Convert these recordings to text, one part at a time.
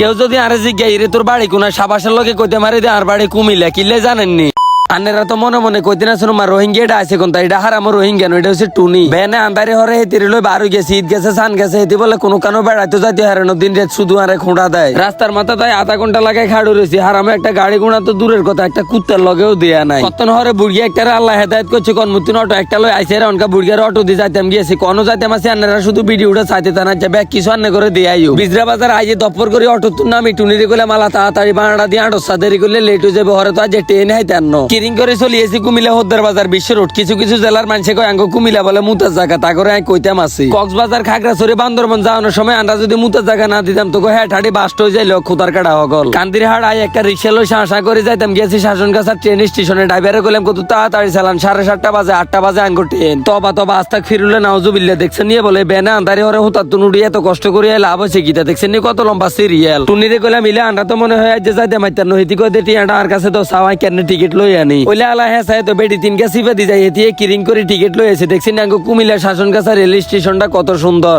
কেউ যদি আরে জিজ্ঞাই রে তোর বাড়ি কোন সাবাসের লোকে কইতে মারি দে, আর বাড়ি কুমিল্লা কিলে জানেননি? আনেরা তো মনে মনে কইতে না শুনো, মা রোহিঙ্গা এটা আছে কোনটা? এটা হার আমার রোহিঙ্গা এটা হচ্ছে টুনি। বেনে আন্দারে হরে হেতির লই বারো গেছে, ঈদ গেছে, সান গেছে, হেতি বলে কোনো কানো বেড়াইতে যাইতে হারানো দিন রাত শুধু আরে খোঁড়া দেয়। রাস্তার মাথা তাই আধা ঘণ্টা লাগাই খাড়ু রয়েছে হারামে একটা গাড়ি গুণা তো দূরের কথা, একটা কুত্তার লগেও দেয়া নাই। কতন হরে বুড়িয়া একটা আল্লাহ হেদায়ত করছে কোন মুতিন অটো একটা লই আইসে অনকা বুড়িয়ার অটো দিয়ে যাইতাম গিয়েছি। কোন যাইতাম আছে, আন্নারা শুধু ভিডিওটা চাইতে তা না ব্যাগ কিছু আন্নে করে দিয়ে আইও। বিজরা বাজার আইজে দপ্পর করে অটো তুন নামি টুনিরে গেলে মালা তাড়াতাড়ি বানাটা দিয়ে আটো সাদেরি করলে লেট হয়ে যাবে, হরে তো আজ ট্রেন হাইতে আনো কিরিং চলিয়েছি কুমিল্লা হদ্দার বাজার বিশ্ব রোড কিছু কিছু জেলার মানুষে কয়, আঙ্গ কুমিল্লা বলে মুতার জায়গা তা করে কইতাম আছি। কক্সবাজার, খাগড়াছড়ি, বান্দরবন যাওয়ানোর সময় আমরা যদি মুতার জায়গা না দিতাম, তো হ্যাঁ ঠাড়ি বাস্ট হয়ে যাইলো, খুদার কাটা হগল। কান্দির হাট আই একটা রিক্সা লই শাসা করে যাইতাম, গেছি শাসন কাছার ট্রেন স্টেশনে ড্রাইভারে গেলাম কত তাড়াতাড়ি চালান, সাড়ে সাতটা বাজে, আটটা বাজে আঙ্গো ট্রেন তবা তবা আস্তাক ফিরুলে নাওজুবিল্লা দেখছেন নিয়ে বলে, বেনা আন্দারি হরে হুতার তুনুড়ি এত কষ্ট করে লাভ হয়েছে গীতা দেখছেন নি কত লম্বা সিরিয়াল টুনিরে কইলাম মিলে আন্ডা তো মনে হয় যে যাইতে মাইতার নহিতি কই দেটি আর কাছে তো সাওয়াই কেন টিকিট লই আনি? ওইলে আলা হ্যাঁ বেডি তিন গেছি দি যাই কিরিং করে টিকিট দেখছেন আঙ্গো কুমিল্লা শাসন কাছা রেল স্টেশনটা কত সুন্দর।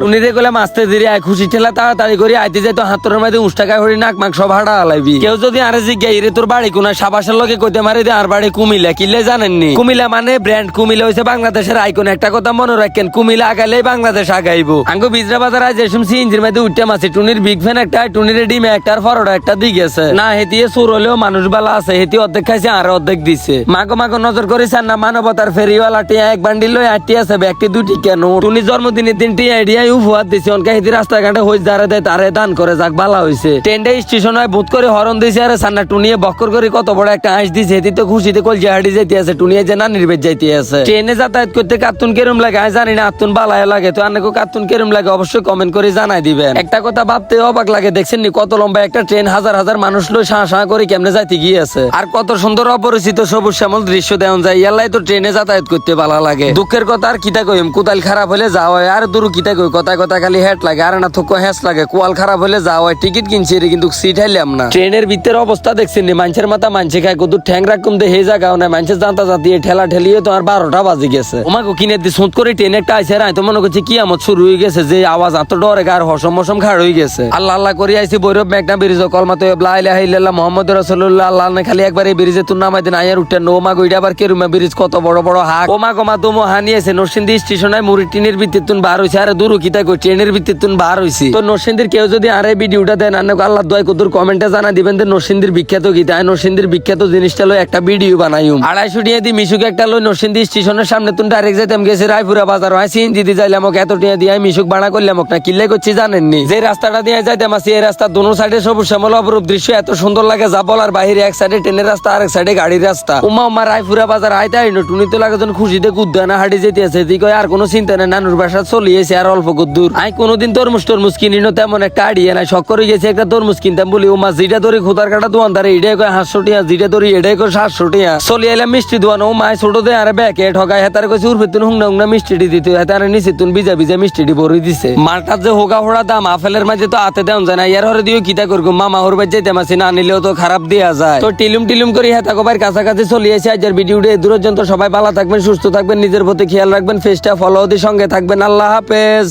আস্তে ধীরে আয়, খুশি ঠেলা তাড়াতাড়ি করে আইতে যাই তো মধ্যে উষ্টাকা হরি নাক মাক সব হাড়া আলাইবি। কেউ যদি আরে জিজ্ঞাই রে তোর বাড়ি সাবাসের কইতে মারি আর বাড়ি কুমিল্লা। জানেননি কুমিল্লা মানে ব্র্যান্ড কুমিল্লা হইছে বাংলাদেশের আইকন একটা কথা মনে রাখেন, কুমিল্লা আগাইলে বাংলাদেশ আগাইবো। আঙ্গো বিজরা বাজার আজ এসম সিএনজির মধ্যে উঠতে টুনির বিগ ফ্যান একটা, টুনির ডিম একটা আর ফরোডা একটা দি গেছে না হেতিয়ে সুর হলেও মানুষ বালা আছে, হেতি অর্ধেক খাইছে, আর অর্ধেক দিছে। মাগো মাগো নজর করেছেন না, মানবতার ফেরিওয়ালা টিয়া এক বান্ডিল লই আটটি আছে ব্যক্তি দুটি কেন? টুনি জন্মদিনে তিনটি আইডিয়া উপহার দিছে, অনকা হেতি রাস্তাঘাটে হইস দাঁড়ে দেয়, তারে দান করে যাক, বালা হইছে। টেন্ডে স্টেশন হয় ভূত করে হরন দিছে, আরে সান্না টুনিয়ে বক্কর করে কত বড় একটা আইস দিছে হেতি তো খুশিতে কল জাহাড়ি যাইতে আছে টুনিয়ে যে না নির্বেদ যাইতে আছে। ট্রেনে যাতায়াত করতে কার্তুন কেরম লাগে আমি জানি না আত্তুন বালায় লাগে, তো আন্নাকে কার্তুন কেরম লাগে অবশ্যই কমেন্ট করে জানাই দিবেন। একটা কথা ভাবতে অবাক লাগে, দেখছেন নি, কত লম্বা একটা ট্রেন হাজার হাজার মানুষ লই শাঁ শাঁ করে কেমনে যাইতে গিয়েছে। আর কত সুন্দর অপরিচিত সবুজ শ্যামল দৃশ্য দেওয়া যায়। ইয়ালাই তো ট্রেনে যাতায়াত করতে ভালো লাগে। দুঃখের কথা, আর কিতা কইম? কোদাল খারাপ হলে যাওয়া আর দূর কিতা কই? কথা কথা খালি হেট লাগে। আর না থুকো হ্যাস লাগে। কোয়াল খারাপ হলে যাওয়া টিকিট কিনছি রে কিন্তু সিট হাইলাম না। ট্রেনের ভিতরে অবস্থা দেখছেন নি? মানুষের মাথা মানছে খায়। কত ঠ্যাং রাখুম দে হে জায়গাও না মানুষের জানতা জাতি ঠেলা ঠেলিয়ে তো আর বারোটা বাজে গেছে। ওমাকে কিনে দি, সুত করে ট্রেন একটা আইসে রাই তো মনে করছে কি আমার শুরু হয়ে গেছে। যে আওয়াজ এত ডরে, গার হসম মসম খাড় হয়ে গেছে। আল্লাহ আল্লাহ করে আইসি বৈরব মেঘনা ব্রিজ কলমা তো লা ইলাহা ইল্লাল্লাহ মুহাম্মদ রাসূলুল্লাহ। আল্লাহ খালি একবার এই ব্রিজে তুই নামাই দিন আয়ার উঠে নো মা গইডা আবার কেরুমা ব্রিজ? কত বড় বড় হাক। ও মা গমা দমো হানিয়েছে নরসিংদী স্টেশনে মুড়ি টিনের ভিত্তিতে তুন বার হইছে। আরে দূর কিতা কই? ট্রেনের ভিত্তিতে তুন বার হইছি। তো নরসিংদীর কেউ যদি আরে ভিডিওটা দেন, আনে আল্লাহ দয় কদুর কমেন্টে জানা দিবেন যে নরসিংদীর বিখ্যাত গীতা। আয় নরসিংদীর বিখ্যাত জিনিসটা লই একটা ভিডিও বানাইম। আড়াইশো টিয়া দি মিশুক একটা লই নরসিংদী স্টেশনের সামনে তুন ডাইরেক্ট যাইতাম গেছে রায়পুরা বাজার। হয় সিএনজি দি যাইলাম এত টিয়া দিয়ে মিশুক বানা করলাম না কিল্লে করছি জানেননি? যে রাস্তাটা দিয়ে যাইতাম আসি এই রাস্তা দোনো সাইডে সবুজ শ্যামল অপরূপ দৃশ্য। এত সুন্দর লাগে যা বলার, বাইরে এক সাইডে ট্রেনের রাস্তা আর এক সাইডে গাড়ির রাস্তা। উমা উমা, রায়পুরা বাজার আইতে আইনো, টুনি তো লাগে যখন খুশিতে কুদ্দানা হাঁটি যেতে আছে তুই কয় আর কোনো চিন্তা নেই, নানুর বাসা চলিয়েছে আর অল্প দূর আমি কোনোদিন তরমুজ টরমুজ কিনিনো তেমন একটা আড়িয়ে নাই। শখ করে গেছে একটা তরমুজ কিনতাম বলি মাছ যেটা ধরে খুদার কাটা দোয়ান দোয়ানদারে এটাই কয় হাঁসশো টিয়া, যেটা ধরি এটাই কয় সাতশো টিয়া। চলি এলাম মিষ্টি দোয়ানো ও মায় ছোট দে আরে ব্যাকে ঠগায় হেতারে কইছে, উর্ফে তুন হুংনা হুংনা মিষ্টি দিতে হেতারে নিচে তুন বিজা বিজা মিষ্টি ভরে দিছে। মালটার যে হোগা হোড়া দাম, আপেলের মাঝে তো আতে দেন যায় না, ইয়ার হরে দিও কিতা করব মামা ওর বাই যাইতে মাসি না নিলেও তো খারাপ দেয়া যায়। তো টিলুম টিলুম করে হেতা কবার কাছাকাছি চলে এসে আজকের ভিডিওটা দূর পর্যন্ত সবাই ভালো থাকবেন, সুস্থ থাকবেন, নিজের প্রতি খেয়াল রাখবেন ফেসটা ফলো দিয়ে সঙ্গে থাকবেন। আল্লাহ হাফেজ।